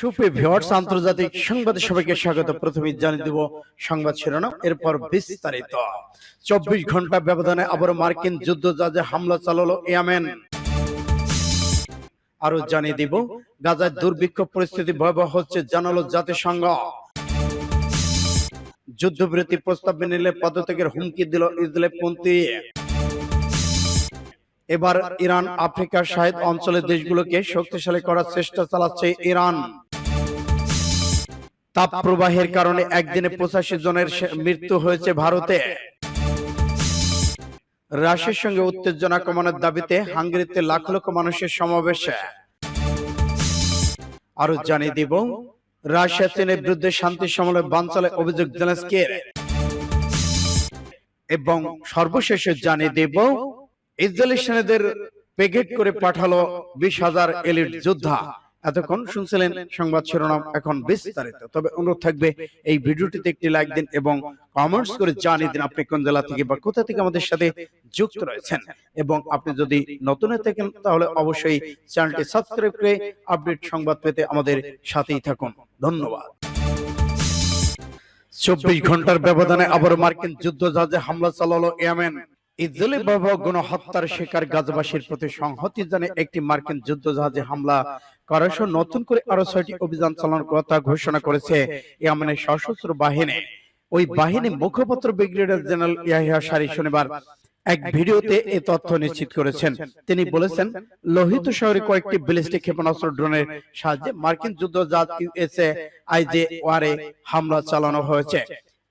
সুপ্রিয় ভিউয়ার্স আন্তর্জাতিক সংবাদ সবাইকে স্বাগত। প্রথমে জানিয়ে দেব সংবাদ শিরোনাম এরপর বিস্তারিত। চব্বিশ ঘণ্টা ব্যবধানে আবার মার্কিন যুদ্ধ জাহাজে হামলা চালালো ইয়ামেন। আরও জানিয়ে দিব দুর্ভিক্ষ পরিস্থিতি ভয়াবহ হচ্ছে জানালো জাতিসংঘ। যুদ্ধবিরতি প্রস্তাব মেনে নিলে পদত্যাগের হুমকি দিল ইসরায়েল পন্থী এবার ইরান আফ্রিকার শাহেদ অঞ্চলের দেশগুলোকে শক্তিশালী করার চেষ্টা চালাচ্ছে ইরান। তাপ প্রবাহের কারণে একদিনে পঁচাশি জনের মৃত্যু হয়েছে ভারতে। রাশিয়ার সঙ্গে উত্তেজনা কমানোর দাবিতে হাঙ্গেরিতে লাখ লক্ষ মানুষের সমাবেশে। আরও জানিয়ে দিব রাশিয়া চীনের বিরুদ্ধে শান্তি সমলে বানচালে অভিযোগ জেলেন্সকির। এবং সর্বশেষে জানিয়ে দেব ইসরায়েলি সেনাদের পেগেট করে পাঠালো বিশ হাজার এলিট যোদ্ধা। এতক্ষণ শুনছিলেন সংবাদ শিরোনাম এখন বিস্তারিত। তবে অনুরোধ থাকবে এই ভিডিওটিতে একটি লাইক দিন এবং কমেন্টস করে জানিয়ে দিন আপনি কোন জেলা থেকে বা কোথা থেকে আমাদের সাথে যুক্ত রয়েছেন। এবং আপনি যদি নতুন হয়ে থাকেন তাহলে অবশ্যই চ্যানেলটি সাবস্ক্রাইব করে আপডেট সংবাদ পেতে আমাদের সাথেই থাকুন। ধন্যবাদ। চব্বিশ ঘণ্টার ব্যবধানে আবার মার্কিন যুদ্ধ জাহাজে হামলা চালালো ইয়েমেন ইসরায়েলি ভয়াবহ গণহত্যার শিকার গাজাবাসীর প্রতি সংহতি জানে একটি মার্কিন যুদ্ধ জাহাজে হামলা করার নতুন করে আরও ছয়টি অভিযান চালানোর কথা ঘোষণা করেছে ইয়েমেনের সশস্ত্র বাহিনী। ওই বাহিনী মুখপাত্র ব্রিগেডিয়ার জেনারেল ইয়াহিয়া সারি শনিবার এক ভিডিওতে এ তথ্য নিশ্চিত করেছেন। তিনি বলেছেন লোহিত শহরে কয়েকটি ব্যালিস্টিক ক্ষেপণাস্ত্র ড্রোনের সাহায্যে মার্কিন যুদ্ধ জাহাজ ইউএসএ আইজে ওয়ারে হামলা চালানো হয়েছে।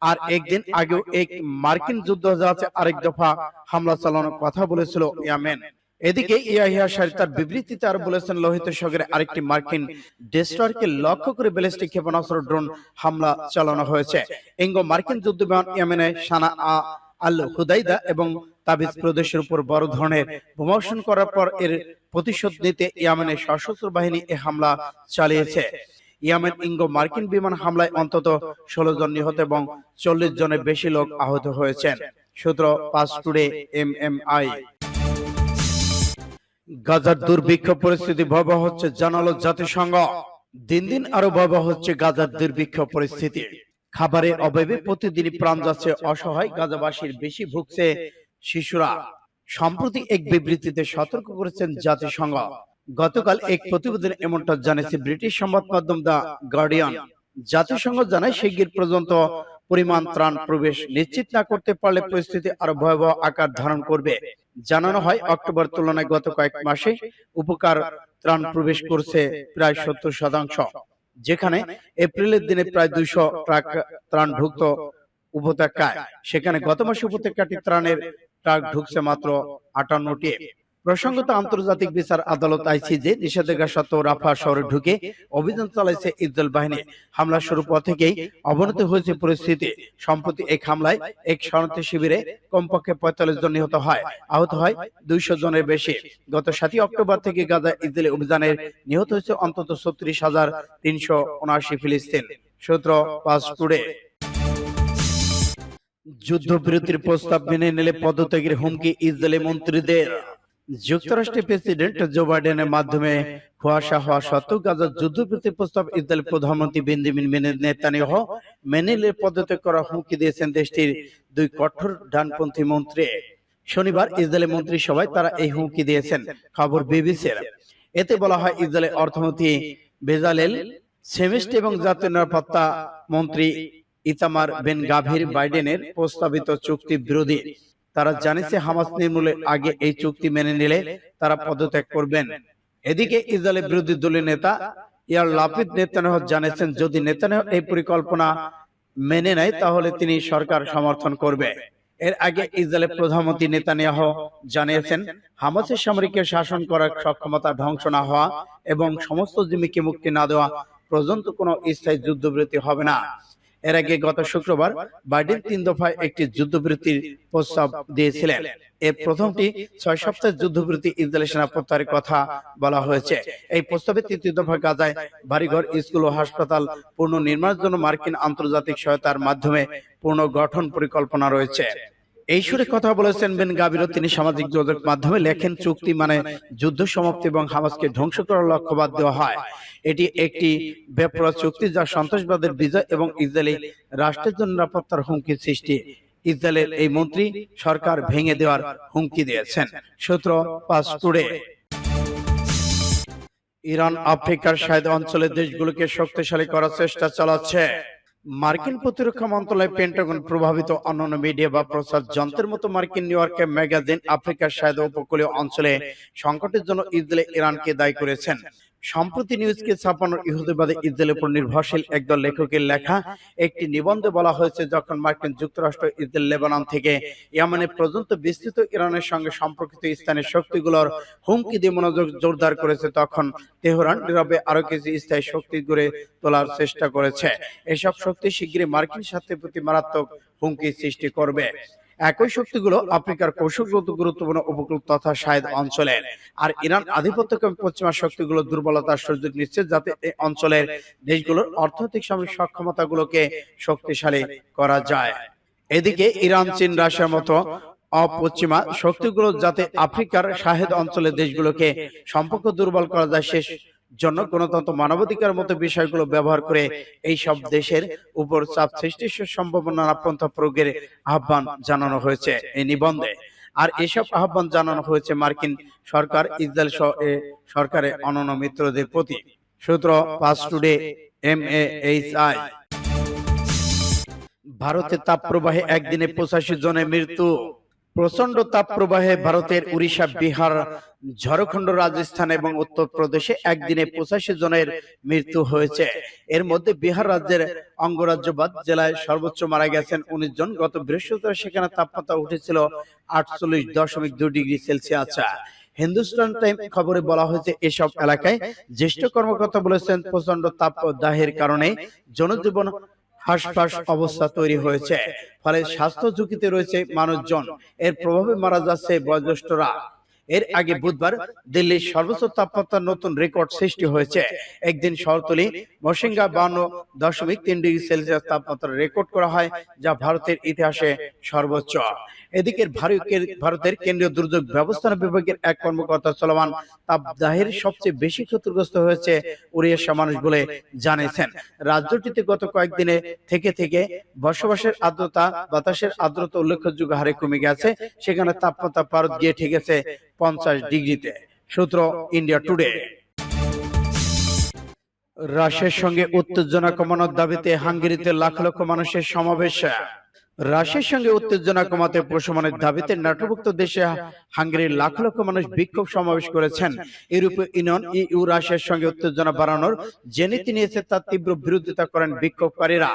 আর একদিন আগেও এক মার্কিন যুদ্ধ জাহাজে আরেক দফা হামলা চালানোর কথা বলেছিল ইয়ামেন। এদিকে ইয়াহিয়া সারি তার বিবৃতিতে আর বলেছেন লোহিত সাগরে আরেকটি মার্কিন ডেস্ট্রয়ারকে লক্ষ্য করে ব্যালিস্টিক ক্ষেপণাস্ত্র ড্রোন হামলা চালানো হয়েছে। এঙ্গো মার্কিন যুদ্ধ বিমান ইয়েমেনে সানা আ আল হুদাইদা এবং তাবিজ প্রদেশের উপর বড় ধরনের বোমাবর্ষণ করার পর এর প্রতিশোধ নিতে ইয়েমেনের সশস্ত্র বাহিনী এ হামলা চালিয়েছে। ইয়েমেন ইঙ্গো মার্কিন বিমান হামলায় অন্তত ষোলো জন নিহত এবং চল্লিশ জনের বেশি লোক আহত হয়েছেন। সূত্র পাঁচ টুডে এম এম আই গাজার দুর্ভিক্ষ পরিস্থিতি ভয়াবহ হচ্ছে, জানালো জাতিসংঘ। দিন দিন আরও ভয়াবহ হচ্ছে গাজার দুর্ভিক্ষ পরিস্থিতি। খাবারের অভাবে প্রতিদিনই প্রাণ যাচ্ছে, অসহায় গাজাবাসীর বেশি ভুগছে শিশুরা। সম্প্রতি এক বিবৃতিতে সতর্ক করেছেন জাতিসংঘ। গতকাল এক প্রতিবেদন এমনটা জানিয়েছে ব্রিটিশ সংবাদ মাধ্যম দা গার্ডিয়ান। জাতিসংঘ জানায়, শিগগির পর্যন্ত পরিমাণ ত্রাণ প্রবেশ নিশ্চিত না করতে পারলে পরিস্থিতি আরও ভয়াবহ আকার ধারণ করবে। জানানো হয়, অক্টোবর তুলনায় গত কয়েক মাসে উপকার ত্রাণ প্রবেশ করছে প্রায় সত্তর শতাংশ, যেখানে এপ্রিলের দিনে প্রায় দুইশো ট্রাক ত্রাণ ঢুকত উপত্যকায়। সেখানে গত মাসে উপত্যকাটি ত্রাণের ট্রাক ঢুকছে মাত্র আটান্নটি। প্রসঙ্গত আন্তর্জাতিক বিচার আদালত আইসিজে নিষেধাজ্ঞা সত্ত্বেও রাফা শহরে ঢুকে অভিযান চালাইছে ইসরায়েল বাহিনী। হামলা শুরু পর থেকেই অবনতি হয়েছে পরিস্থিতি। সম্প্রতি এক হামলায় এক শরণার্থী শিবিরে কমপক্ষে পঁয়তাল্লিশ জন নিহত হয়। আহত হয় দুইশো জনের বেশি। গত সাতই অক্টোবর থেকে গাজা ইসরায়েলি অভিযানের নিহত হয়েছে অন্তত ছত্রিশ হাজার তিনশো উনআশি ফিলিস্তিন। সূত্র পাঁচ টুডে। যুদ্ধবিরতির প্রস্তাব মেনে নিলে পদত্যাগের হুমকি ইসরায়েলি মন্ত্রীদের। যুক্তরাষ্ট্রের প্রেসিডেন্ট জো বাইডেনের মাধ্যমে কুয়াশা হওয়া সত্ত্বেও গাজার যুদ্ধবিরতি প্রস্তাব ইসরায়েল প্রধানমন্ত্রী বেঞ্জামিন নেতানিয়াহ মেনে নিলে পদত্যাগ করার হুমকি দিয়েছেন দেশটির দুই কঠোর ডানপন্থী মন্ত্রী। শনিবার ইসরায়েলি মন্ত্রিসভায় তারা এই হুমকি দিয়েছেন, খবর বিবিসির। এতে বলা হয় ইসরায়েলের অর্থমন্ত্রী বেজালেল সেমিস্ট এবং জাতীয় নিরাপত্তা মন্ত্রী ইতামার বেন গাভীর বাইডেনের প্রস্তাবিত চুক্তি বিরোধী। তারা জানিয়েছে হামাস নির্মূলের আগে এই চুক্তি মেনে নিলে তারা পদত্যাগ করবেন। এদিকে ইসরায়েলের বিরোধী দলীয় নেতা ইয়ার লাপিদ নেতানিয়াহ জানিয়েছেন যদি নেতানিয়াহ এই পরিকল্পনা মেনে নেয় তাহলে তিনি সরকার সমর্থন করবে। এর আগে ইসরায়েলের প্রধানমন্ত্রী নেতানিয়াহ জানিয়েছেন হামাসের সামরিকের শাসন করার সক্ষমতা ধ্বংস না হওয়া এবং সমস্ত জিম্মিকে মুক্তি না দেওয়া পর্যন্ত কোনো স্থায়ী যুদ্ধবিরতি হবে না। এর আগে গত শুক্রবার বাইডেন তিন দফায় একটি যুদ্ধবিরতির প্রস্তাব দিয়েছিলেন। এর প্রথমটি ছয় সপ্তাহের যুদ্ধবিরতি ইসরায়েলি সেনা প্রত্যাহারের কথা বলা হয়েছে। এই প্রস্তাবে তৃতীয় দফা গাজায় বাড়িঘর, স্কুল ও হাসপাতাল পূর্ণ নির্মাণের জন্য মার্কিন আন্তর্জাতিক সহায়তার মাধ্যমে পূর্ণ গঠন পরিকল্পনা রয়েছে। এই সুরে কথা বলেছেন বেন গাবিরও। তিনি সামাজিক যোগাযোগ মাধ্যমে লেখেন, চুক্তি মানে যুদ্ধ সমাপ্তি এবং হামাসকে ধ্বংস করার লক্ষ্যবাদ দেওয়া হয়। এটি একটি বেপরোয়া চুক্তি যা সন্ত্রাসবাদের বিজয় এবং ইসরায়েলি রাষ্ট্রের জন্য নিরাপত্তার হুমকি সৃষ্টি। ইসরায়েলের এই মন্ত্রী সরকার ভেঙে দেওয়ার হুমকি দিয়েছেন। সূত্র পাঁচ টুডে। ইরান আফ্রিকার সাহেদ অঞ্চলের দেশগুলোকে শক্তিশালী করার চেষ্টা চালাচ্ছে। মার্কিন প্রতিরক্ষা মন্ত্রণালয় পেন্টাগন প্রভাবিত অন্যান্য মিডিয়া বা প্রচার যন্ত্রের মতো মার্কিন নিউ ইয়র্কের ম্যাগাজিন আফ্রিকার সাহেদ উপকূলীয় অঞ্চলে সংকটের জন্য ইসরায়েল ইরানকে দায়ী করেছেন। সম্প্রতি নিউজকে ছাপানোর ইহুদিবাদী ইসরায়েলের উপর নির্ভরশীল একদল লেখকের লেখা একটি নিবন্ধে বলা হয়েছে যখন মার্কিন যুক্তরাষ্ট্র ইসরায়েল লেবানন থেকে ইয়ামানে পর্যন্ত বিস্তৃত ইরানের সঙ্গে সম্পর্কিত স্থানীয় শক্তিগুলোর হুমকি দিয়ে মনোযোগ জোরদার করেছে তখন তেহরান নীরবে আরও কিছু স্থায়ী শক্তি গড়ে তোলার চেষ্টা করেছে। এসব শক্তি শীঘ্রই মার্কিন স্বার্থের প্রতি মারাত্মক হুমকি সৃষ্টি করবে। একই শক্তিগুলো আফ্রিকার কৌশলগত গুরুত্বপূর্ণ উপকূল তথা শাহেদ অঞ্চলের আর ইরান আধিপত্যকামী পশ্চিমা শক্তিগুলো দুর্বলতার সুযোগ নিচ্ছে যাতে এই অঞ্চলের দেশগুলোর অর্থনৈতিক সামরিক সক্ষমতাগুলোকে শক্তিশালী করা যায়। এদিকে ইরান চীন রাশিয়ার মতো অপশ্চিমা শক্তিগুলো যাতে আফ্রিকার সাহেদ অঞ্চলের দেশগুলোকে সম্পর্ক দুর্বল করা যায় শেষ জন্য গণতন্ত্র মানবাধিকার মতো বিষয়গুলো ব্যবহার করে এই সব দেশের উপর চাপ সৃষ্টির সম্ভাবনা পন্থা প্রয়োগের আহ্বান জানানো হয়েছে এই নিবন্ধে। আর এসব আহ্বান জানানো হয়েছে মার্কিন সরকার ইসরায়েল সহ এ সরকারের অনন্য মিত্রদের প্রতি। সূত্র পাঁচ টুডে এম এইচ আই ভারতে তাপ প্রবাহে একদিনে পঁচাশি জনের মৃত্যু। প্রচণ্ড তাপ প্রবাহে ভারতের উড়িষ্যা, বিহার, ঝাড়খণ্ড, রাজস্থান এবং উত্তরপ্রদেশে একদিনে পঁচাশি জনের মৃত্যু হয়েছে। এর মধ্যে বিহার রাজ্যের অঙ্গরাজ্যবাদ জেলায় সর্বোচ্চ মারা গেছেন উনিশ জন। গত বৃহস্পতিবার সেখানে তাপমাত্রা উঠেছিল আটচল্লিশ দশমিক দুই ডিগ্রি সেলসিয়াস। হিন্দুস্তান টাইম খবরে বলা হয়েছে, এসব এলাকায় জ্যেষ্ঠ কর্মকর্তা বলেছেন প্রচণ্ড তাপদাহের কারণে জনজীবন হাসফাস অবস্থা তৈরি হয়েছে। ফলে স্বাস্থ্য ঝুঁকিতে রয়েছে মানুষজন। এর প্রভাবে মারা যাচ্ছে বয়োজ্যেষ্ঠরা। এর আগে বুধবার দিল্লির সর্বোচ্চ তাপমাত্রা নতুন রেকর্ড সৃষ্টি হয়েছে। একদিন শহরতলি মসিঙ্গা বান্ন দশমিক তিন ডিগ্রি সেলসিয়াস তাপমাত্রা রেকর্ড করা হয় যা ভারতের ইতিহাসে সর্বোচ্চ। এদিকে ভারতের- ভারতের কেন্দ্রীয় দুর্যোগ ব্যবস্থাপনা বিভাগের এক কর্মকর্তা চলমান তাপদাহের সবচেয়ে বেশি ক্ষতিগ্রস্ত হয়েছে উড়িষ্যা মানুষ বলে জানিয়েছেন। রাজ্যটিতে গত কয়েকদিনে থেকে থেকে বসবাসের আর্দ্রতা, বাতাসের আর্দ্রতা উল্লেখযোগ্য হারে কমে গেছে। সেখানে তাপমাত্রা পারদ গিয়ে ঠেকেছে পঞ্চাশ ডিগ্রিতে। সূত্র ইন্ডিয়া টুডে। রাশিয়ার সঙ্গে উত্তেজনা কমানোর দাবিতে হাঙ্গেরিতে লাখ লক্ষ মানুষের সমাবেশ। রাশিয়ার সঙ্গে উত্তেজনা কমাতে প্রশমনের দাবিতে নাটোভুক্ত দেশে হাঙ্গেরির লাখ লক্ষ মানুষ বিক্ষোভ সমাবেশ করেছেন। ইউরোপীয় ইউনিয়ন ইউ রাশিয়ার সঙ্গে উত্তেজনা বাড়ানোর যে নীতি নিয়েছে তার তীব্র বিরোধিতা করেন বিক্ষোভকারীরা।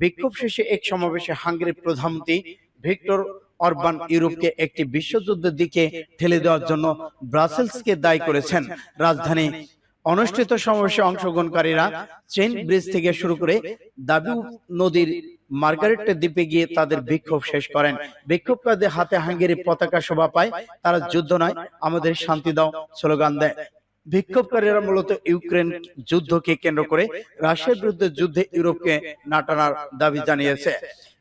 বিক্ষোভ শেষে এক সমাবেশে হাঙ্গেরির প্রধানমন্ত্রী ভিক্টর অরবান ইউরোপকে একটি বিশ্বযুদ্ধের দিকে ঠেলে দেওয়ার জন্য ব্রাসেলসকে দায়ী করেছেন। রাজধানী অনুষ্ঠিত সমাবেশে অংশগ্রহণকারীরা চেন ব্রিজ থেকে শুরু করে দাবি নদীর মার্গারেট দ্বীপে গিয়ে তাদের বিক্ষোভ শেষ করেন। বিক্ষোভকারীদের হাতে হাঙ্গেরি পতাকা শোভা পায়। তারা যুদ্ধ নয় আমাদের শান্তি দাও স্লোগান দেয়। বিক্ষোভকারীরা মূলত ইউক্রেন যুদ্ধকে কেন্দ্র করে রাশিয়ার বিরুদ্ধে যুদ্ধে ইউরোপকে নাটানোর দাবি জানিয়েছে।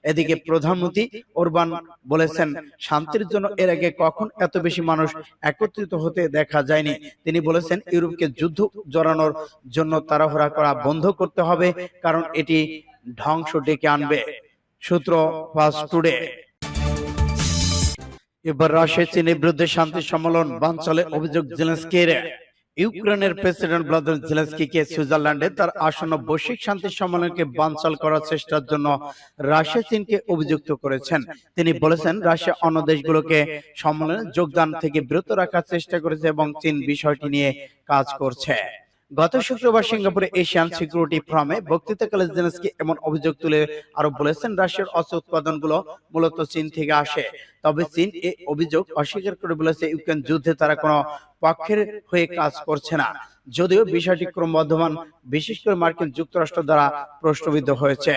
এদিকে প্রধানমন্ত্রী ওরবান বলেছেন শান্তির জন্য এর আগে কখন এত বেশি মানুষ একত্রিত হতে দেখা যায়নি। তিনি বলেছেন ইউরোপকে যুদ্ধ জড়ানোর জন্য তাড়াহুড়া করা বন্ধ করতে হবে কারণ এটি ধ্বংস ডেকে আনবে। সূত্র ফাস্ট টুডে। এবার রাশিয়া চীনের বিরুদ্ধে শান্তি সম্মেলন বানচলে অভিযোগ জেলেন্সকির। ইউক্রেনের প্রেসিডেন্ট ভ্লাদিমির জেলেন্সকিকে সুইজারল্যান্ডে তার আসন্ন বৈশ্বিক শান্তি সম্মেলনকে বানচাল করার চেষ্টার জন্য রাশিয়া চীনকে অভিযুক্ত করেছেন। তিনি বলেছেন রাশিয়া অন্য দেশগুলোকে সম্মেলনে যোগদান থেকে বিরত রাখার চেষ্টা করেছে এবং চীন বিষয়টি নিয়ে কাজ করছে। গত শুক্রবার সিঙ্গাপুরে এশিয়ান সিকিউরিটি ফোরামে বক্তৃতাকালে জেলেন্সকি এমন অভিযোগ তুলে আরও বলেছেন রাশিয়ার অস্ত্র উৎপাদনগুলো মূলত চীন থেকে আসে। তবে চীন এই অভিযোগ অস্বীকার করে বলেছে ইউক্রেন যুদ্ধে তারা কোনো পক্ষের হয়ে কাজ করছে না। যদিও বিষয়টি ক্রমবর্ধমান বিশেষ করে মার্কিন যুক্তরাষ্ট্র দ্বারা প্রশ্নবিদ্ধ হয়েছে।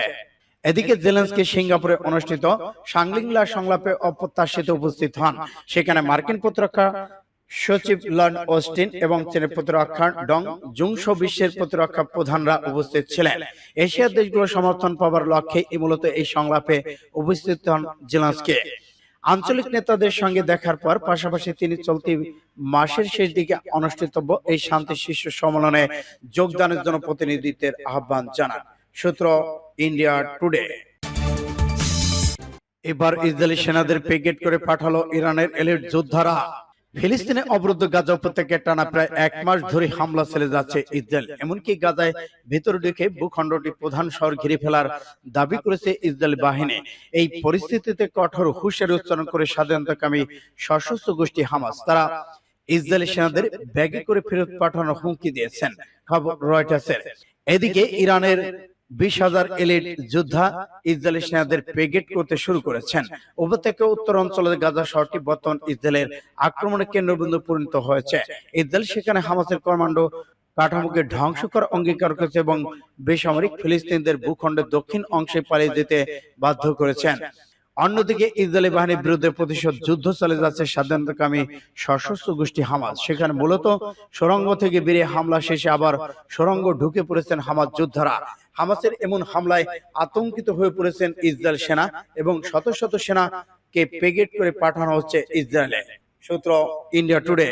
এদিকে জেলেন্সকি সিঙ্গাপুরে অনুষ্ঠিত সাংলিংলা সংলাপে অপ্রত্যাশিত উপস্থিত হন। সেখানে মার্কিন প্রতিরক্ষা সচিব লর্ড অস্টিন এবং চীনের প্রতিরক্ষা ডং জুংশো বিশ্বের প্রতিরক্ষা প্রধানরা উপস্থিত ছিলেন। এশিয়ার দেশগুলো সমর্থন পাওয়ার লক্ষ্যে মূলত এই সংলাপে উপস্থিত হন জেলেন্সকি আঞ্চলিক নেতাদের সঙ্গে দেখার পর পাশাপাশি তিনি চলতি মাসের শেষ দিকে অনুষ্ঠিতব্য এই শান্তি শীর্ষ সম্মেলনে যোগদানের জন্য প্রতিনিধিত্বের আহ্বান জানান সূত্র ইন্ডিয়া টুডে এবার ইসরায়েলি সেনাদের পেগেট করে পাঠালো ইরানের এলিট যোদ্ধারা। ফিলিস্তিনে অবরুদ্ধ গাজা উপত্যকায় টানা প্রায় এক মাস ধরে হামলা চালিয়ে যাচ্ছে ইসরায়েল। এমনকি গাজায় ভেতরে ঢুকে ভূখণ্ডটি প্রধান শহর ঘিরে ফেলার দাবি করেছে ইসরায়েল বাহিনী। এই পরিস্থিতিতে কঠোর হুঁশিয়ারি উচ্চারণ করে স্বাধীনতাকামী সশস্ত্র গোষ্ঠী হামাস তারা ইসরায়েলি সেনাদের ব্যাগে করে ফেরত পাঠানোর হুমকি দিয়েছেন। খবর রয়টার্সের। এদিকে ইরানের বিশ হাজার এলিট যোদ্ধা ইসরায়েলি সেনাদের পেগেট করতে শুরু করেছেন। উপত্যকা উত্তর অঞ্চলের গাজা শহরটি বর্তমান ইসরায়েলের আক্রমণের কেন্দ্রবিন্দু পরিণত হয়েছে। ইসরায়েল সেখানে হামাসের কমান্ডো কাঠামোকে ধ্বংস করার অঙ্গীকার করেছে এবং বেসামরিক ফিলিস্তিনদের ভূখণ্ডের দক্ষিণ অংশে পালিয়ে যেতে বাধ্য করেছেন। অন্যদিকে ইসরায়েলি বাহিনীর বিরুদ্ধে প্রতিশোধ যুদ্ধ চলে যাচ্ছে স্বাধীনতাকামী সশস্ত্র গোষ্ঠী হামাজ সেখানে মূলত সুরঙ্গ থেকে বেরিয়ে হামলা শেষে আবার সুরঙ্গ ঢুকে পড়েছেন হামাজ যোদ্ধারা। হামাসের এমন হামলায় আতঙ্কিত হয়ে পড়েছেন ইসরায়েল সেনা এবং শত শত সেনাকে পেগেট করে পাঠানো হচ্ছে ইসরায়েলে। সূত্র ইন্ডিয়া টুডে।